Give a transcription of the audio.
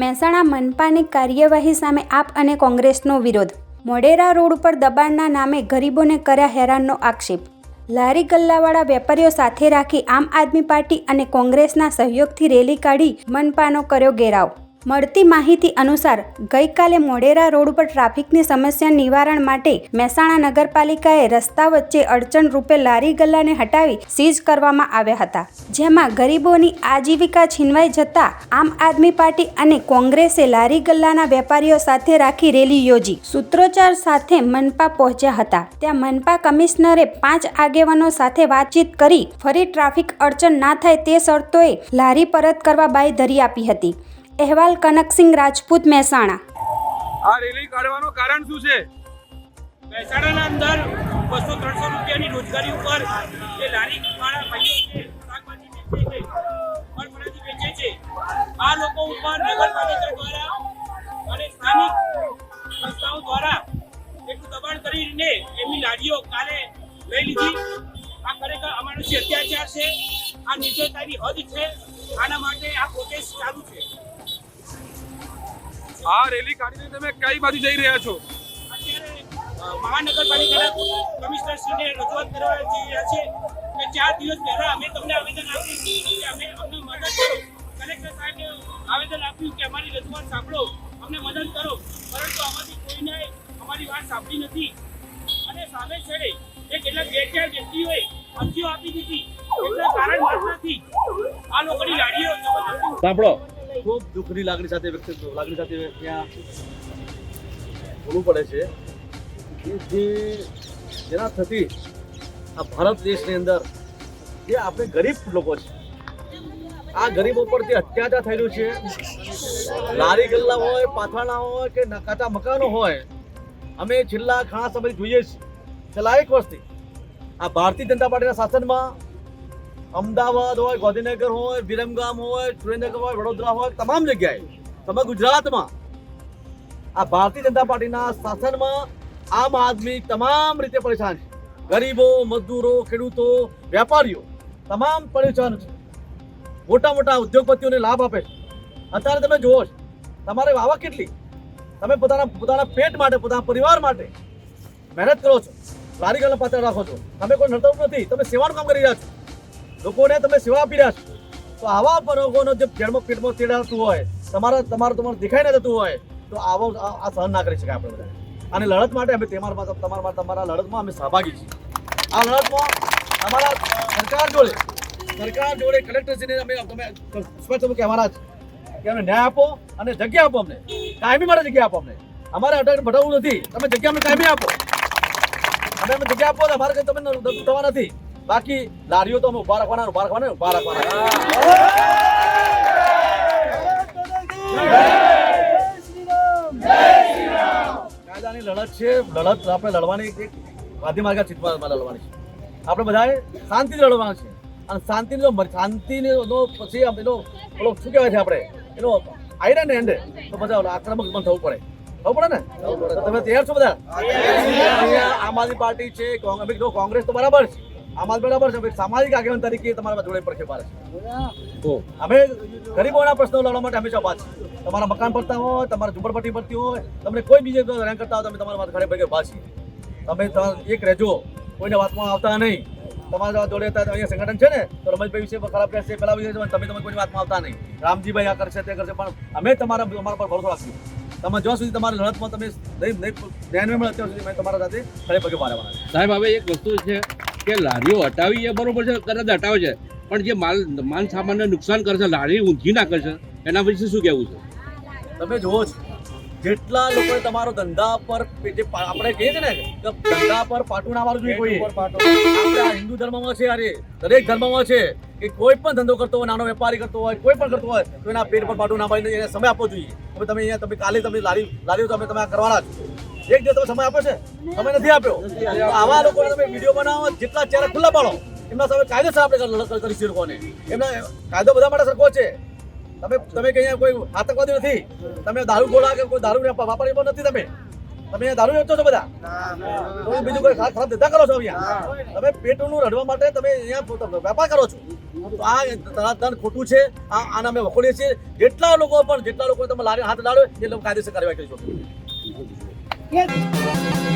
મહેસાણા મનપાની કાર્યવાહી સામે આપ અને કોંગ્રેસનો વિરોધ. મોડેરા રોડ ઉપર દબાણના નામે ગરીબોને કર્યા હેરાનનો આક્ષેપ. લારી ગલ્લાવાળા વેપારીઓ સાથે રાખી આમ આદમી પાર્ટી અને કોંગ્રેસના સહયોગથી રેલી કાઢી મનપાનો કર્યો ઘેરાવ. મળતી માહિતી અનુસાર ગઈકાલે મોડેરા રોડ ઉપર ટ્રાફિકની સમસ્યા નિવારણ માટે મહેસાણા નગરપાલિકાએ રસ્તા વચ્ચે અડચણ રૂપે લારી ગલ્લાને હટાવી સીઝ કરવામાં આવ્યા હતા. જેમાં ગરીબોની આજીવિકા છીનવાઈ જતા આમ આદમી પાર્ટી અને કોંગ્રેસે લારી ગલ્લાના વેપારીઓ સાથે રાખી રેલી યોજી. સૂત્રોચ્ચાર સાથે મનપા પહોંચ્યા હતા. ત્યાં મનપા કમિશનરે પાંચ આગેવાનો સાથે વાતચીત કરી ફરી ટ્રાફિક અડચણ ના થાય તે શરતોએ લારી પરત કરવા બાંયધરી આપી હતી. અહેવાલ કનકસિંહ રાજપૂત મહેસાણા. આ રેલી કાઢવાનું કારણ શું છે? મહેસાણાના અંદર બસો ત્રણસો રૂપિયાની રોજગારી ઉપર જે લારી વાળા ભાઈઓ શાકભાજી વેચે છે ફળફળાદી વેચે છે, આ લોકો ઉપર નગરપાલિકા દ્વારા અને સ્થાનિક સંસ્થાઓ દ્વારા એટલું દબાણ કરીને એમની લારીઓ કાલે લઈ લીધી. આ ખરેખર અમાનુષી અત્યાચાર છે, આ નિર્દયતાની હદ છે, આના માટે આ પ્રોટેસ્ટ ચાલુ છે. આ રેલી કાઢીને તમે કઈ બાજુ જઈ રહ્યા છો? મહાનગરપાલિકાના કમિશનરશ્રીને રજૂઆત કરવા જઈ રહ્યા છે કે ચાર દિવસ પહેલા અમે તમને આવેદન આપ્યું કે અમે અમને મદદ કરો. કલેક્ટર સાહેબને આવેદન આપ્યું કે અમારી રજૂઆત સાંભળો. અમને મદદ કરો. પરંતુ આમાંથી કોઈને અમારી વાત સાંભળી નથી. અને સામે છેડે એ કેટલાક બે ચાર વ્યક્તિઓએ અરજીઓ આપી દીધી. એટલા કારણ વાત નથી. આ લોકોની લાડીઓ જબરદસ્તી સાંભળો. ખૂબ દુઃખની લાગણી સાથે વ્યક્ત લાગણી સાથે ત્યાં બોલવું પડે છે. કે જે જેના થકી આ ભારત દેશની અંદર જે આપણે ગરીબ લોકો છે, આ ગરીબો પર જે અત્યાચાર થયેલું છે. લારી ગલ્લા હોય પાથાણા હોય કે કાચા મકાનો હોય, અમે છેલ્લા ઘણા સમય જોઈએ છીએ. છેલ્લા એક વર્ષથી આ ભારતીય જનતા પાર્ટીના શાસનમાં અમદાવાદ હોય, ગાંધીનગર હોય, વિરમગામ હોય, સુરેન્દ્રનગર હોય, વડોદરા હોય, તમામ જગ્યાએ. સમગ્ર ગુજરાતમાં આ ભારતીય જનતા પાર્ટીના શાસનમાં આમ આદમી તમામ રીતે પરેશાન છે. ગરીબો, મજદૂરો, ખેડૂતો, વેપારીઓ તમામ પરેશાન છે. મોટા મોટા ઉદ્યોગપતિઓને લાભ આપે છે. અત્યારે તમે જુઓ છો, તમારે આવક કેટલી? તમે પોતાના પોતાના પેટ માટે, પોતાના પરિવાર માટે મહેનત કરો છો. લારી ગલ્લા પાત્ર રાખો છો. તમે કોઈ નડતર નથી, તમે સેવાનું કામ કરી રહ્યા છો. લોકોને તમે સેવા આપી રહ્યા છો. તો આવા પરોગોનો જે પેટમાં પેટમાં તેડાતું હોય, તમારા તમારું તમારું દેખાઈ ન જતું હોય, તો આવો આ સહન ના કરી શકાય આપણે બધા અને લડત માટે અમે તમારા તમારા તમારા લડતમાં અમે સહભાગી છીએ. આ લડતમાં અમારા સરકાર જોડે સરકાર જોડે કલેક્ટરશ્રીને અમે તમે સ્પષ્ટ કહેવાના છે કે અમને ન્યાય આપો અને જગ્યા આપો અમને. કાયમી માટે જગ્યા આપો અમને. અમારે અટક ભટકવું નથી. તમે જગ્યા અમને કાયમી આપો. અમે અમે જગ્યા આપો અમારે કંઈ તમે નથી. બાકી લારીઓ તો અમે ઊભા રાખવાના ઊભા રાખવાના ઊભા રાખવાના. કાયદાની લડત છે લડત આપણે લડવાની એક ગાંધી માર્ગ ચિત્રમાં લડવાની છે. આપણે બધાએ શાંતિથી લડવાનું છે. અને શાંતિનો શાંતિનો પછી એનો પેલો શું કહેવાય છે આપણે? એનો આયરે ને એન્ડે તો બધા આક્રમક પણ થવું પડે. થવું પડે ને? તમે તૈયાર છો બધા? આમ આદમી પાર્ટી છે કોંગ્રેસ તો બરાબર છે. આમ આદમી બરાબર છે. સામાજિક આગેવાન તરીકે તમારા જોડે પડખે પાડે છે અમે ગરીબોના પ્રશ્નો લડવા માટે હંમેશા ઊભા છીએ તમારા મકાન પડતા હોય તમારા ઝુંપડપટ્ટી પડતી હોય તમને કોઈ બીજે હેરાન કરતા હોય તમે તમારા વાત ઘરે ભેગે ઊભા છીએ તમે તમારા એક રહેજો. કોઈને વાતમાં આવતા નહીં. તમારા જોડે અહીંયા સંગઠન છે ને તો રમેશભાઈ વિશે ખરાબ કહેશે પેલા વિશે તમે તમે કોઈની વાતમાં આવતા નહીં. રામજીભાઈ આ કરશે તે કરશે પણ અમે તમારા અમારા પર ભરોસો રાખીએ. તમે જ્યાં સુધી તમારી લડતમાં તમે નહીં નહીં ધ્યાન મળે ત્યાં સુધી મેં તમારા સાથે ખડે પગે મારવાના સાહેબ હવે એક વસ્તુ છે. કે લારીઓ હટાવી એ બરોબર છે કદાચ હટાવે છે. પણ જે માલ માલ સામાનને નુકસાન કરશે લારી ઊંઘી ના કરશે એના વિશે શું કહેવું છે? તમે જુઓ છો જેટલા લોકો તમારો ધંધા પર જે આપણે કહીએ છીએ ને કે ધંધા પર પાટું ના મારવું જોઈએ કોઈ આપણે હિન્દુ ધર્મમાં છે અરે દરેક ધર્મમાં છે કે કોઈ પણ ધંધો કરતો હોય નાનો વેપારી કરતો હોય કોઈ પણ કરતો હોય તો એના પેટ પર પાટું ના મારીને એને સમય આપવો જોઈએ. હવે તમે અહીંયા તમે કાલે તમે લારી લારીઓ તમે તમે આ કરવાના છો. એક દિવસ તમે સમય આપો છે? સમય નથી આપ્યો. આવા લોકો તમે વીડિયો બનાવો, જેટલા ચહેરા ખુલ્લા પાડો, એમના સામે કાયદેસર આપણે કર- કરીશું લોકોને. એમના કાયદો બધા માટે સરખો છે. તમે તમે કઈ કોઈ આતંકવાદી નથી. તમે દારૂ ગોળા કે કોઈ દારૂ વાપરી પણ નથી તમે. તમે દારૂ વેચો છો બધા. તમે બીજું કોઈ ખરાબ ધંધા કરો છો અહીંયા? તમે પેટનું રડવા માટે તમે અહીંયા વેપાર કરો છો. આ તનાતન ખોટું છે. આ આના અમે વખોડીએ છીએ. જેટલા લોકો પણ જેટલા લોકો તમે લારી હાથ લાડો એ લોકો કાયદેસર કાર્યવાહી કરીશું